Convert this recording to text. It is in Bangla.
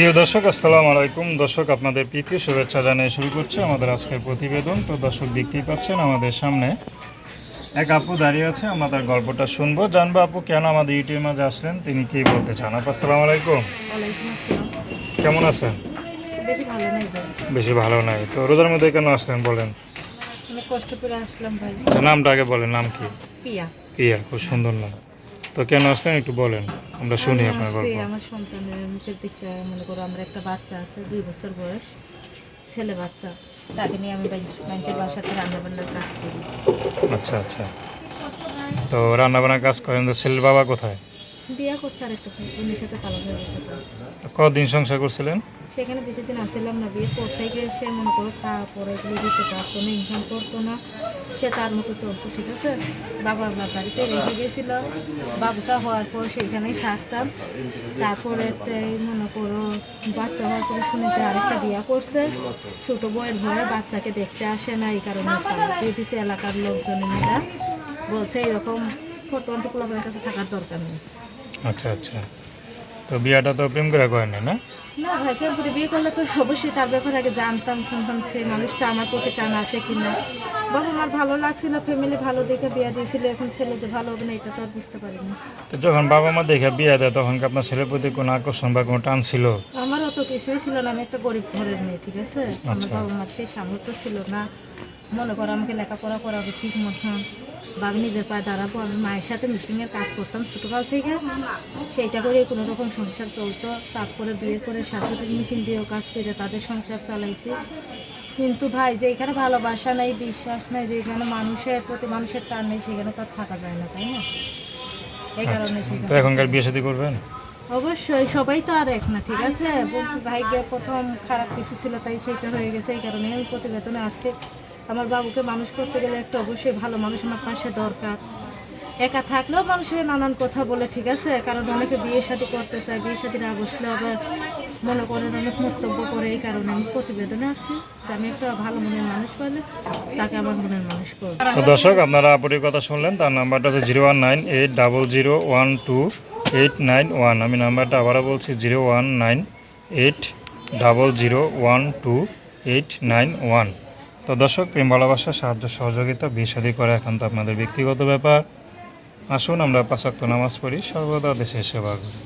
প্রিয় দর্শক আসসালামু আলাইকুম। দর্শক আপনাদের প্রীতি শুভেচ্ছা জানিয়ে শুরু করছে আমাদের আজকের প্রতিবেদন। তো দর্শক দেখতেই পাচ্ছেন আমাদের সামনে এক আপু দাঁড়িয়ে আছে আমরা তার গল্পটা শুনব। জানব আপু কেন আমাদের ইউটিউবের মাঝে আসলেন তিনি কি বলতে চান? আপু আসসালামু আলাইকুম। কেমন আছেন? বেশি ভালো নাই তো। রোজার মধ্যে কেন আসলেন বলেন? নামটা আগে বলেন নাম কি? পিয়া। পিয়া খুব সুন্দর নাম। তো কেন আসলেন একটু বলেন আমরা শুনি আপনার গল্প। আমার সন্তানের মুখের দিক চায় মনে করো আমরা একটা বাচ্চা আছে দুই বছর বয়স ছেলে বাচ্চা। তাকে নিয়ে আমি মানুষের বাসাতে রান্নাবান্নার কাজ করি। আচ্ছা আচ্ছা। তো রান্না বান্নার কাজ করেন তো ছেলের বাবা কোথায়? বিয়া করছে আর একটা সাথে পালন হয়ে গেছে। কদিন সংসার করছিলেন? সেখানে বেশি দিন আসছিলাম না বিয়ে পর থেকে সে মনে করো খাওয়া পরে এগুলো দিতে পারতো না ইনকাম করতো না। সে তার মতো চলতো, ঠিক আছে? বাবা বা বাড়িতে রেখে গেছিল। বাবুটা হওয়ার পর সেখানেই থাকতাম। তারপরে মনে করো বাচ্চা হওয়ার পরে শুনেছি আরেকটা বিয়া করছে। ছোটো বউয়ের ভয়ে বাচ্চাকে দেখতে আসে না, এই কারণে তালাক দিয়ে দিছে এলাকার লোকজনের মেয়েরা বলছে এরকম ফটো পোলাপের কাছে থাকার দরকার নেই। আচ্ছা আচ্ছা। তো বিয়াটা তো প্রেম করে করেন না? না ভাই প্রেম করে বিয়ে করলে তো অবশ্যই তার ব্যাপারে আগে জানতাম শুনতাম সেই মানুষটা আমার প্রতি টান আছে কি না বাবা আমার ভালো লাগছিল ফ্যামিলি ভালো দেখে বিয়ে দিয়েছিল এখন ছেলে যে ভালো হবে না এটা তো আর বুঝতে পারিনি। তো যখন বাবা মা দেখে বিয়ে দেয় তখন কি আপনার ছেলের প্রতি কোনো আকর্ষণ বা কোনো টান ছিল? আমার অত কিছুই ছিল না আমি একটা গরিব ঘরের মেয়ে ঠিক আছে? আমার আচ্ছা। বাবা মার সেই সামর্থ্য ছিল না। মনে করো আমাকে লেখাপড়া করাবো ঠিক মতো বা আমি নিজের পায়ে দাঁড়াবো আমি মায়ের সাথে মিশিংয়ের কাজ করতাম ছোটোকাল থেকে। সেইটা করে কোনো রকম সংসার চলতো। তারপরে বিয়ে করে শাশুড়ির মেশিন দিয়েও কাজ করে তাদের সংসার চালাইছি। কিন্তু ভাই যেখানে ভালোবাসা নেই বিশ্বাস নেই যেখানে মানুষের প্রতি মানুষের টান নেই সেখানে তো আর থাকা যায় না তাই না? এই আচ্ছা কারণে সেখানে এখনকার বিয়ে শাদী করবেন? অবশ্যই সবাই তো আর এক না ঠিক আছে? ভাগ্যে প্রথম খারাপ কিছু ছিল তাই সেটা হয়ে গেছে এই কারণে আমি প্রতিবেদনে আসছি। আমার বাবুকে মানুষ করতে গেলে একটা অবশ্যই ভালো মানুষ আমার পাশে দরকার। একা থাকলেও মানুষের নানান কথা বলে, ঠিক আছে? কারণ অনেকে বিয়ে শাদী করতে চায়, বিয়ে শাদী না বসলে আবার মনে করেন অনেক মন্তব্য করে এই কারণে আমি প্রতিবেদনে আসছি যে আমি একটা ভালো মনের মানুষ পাইলে তাকে আমার মনের মানুষ করব। দর্শক, আপনারা আপুরির কথা শুনলেন, তার নাম্বারটা হচ্ছে zero one nine eight double zero one two eight nine one. আমি নাম্বারটা আবারও বলছি, zero one nine eight double zero one two eight nine one. তো দর্শক, প্রেম ভালোবাসা, সাহায্য, সহযোগিতা, বিয়ে করা এখন তো আপনাদের ব্যক্তিগত ব্যাপার। আসুন আমরা পাঁচাক্ত নামাজ পড়ি, সর্বদা দেশের সেবা করি।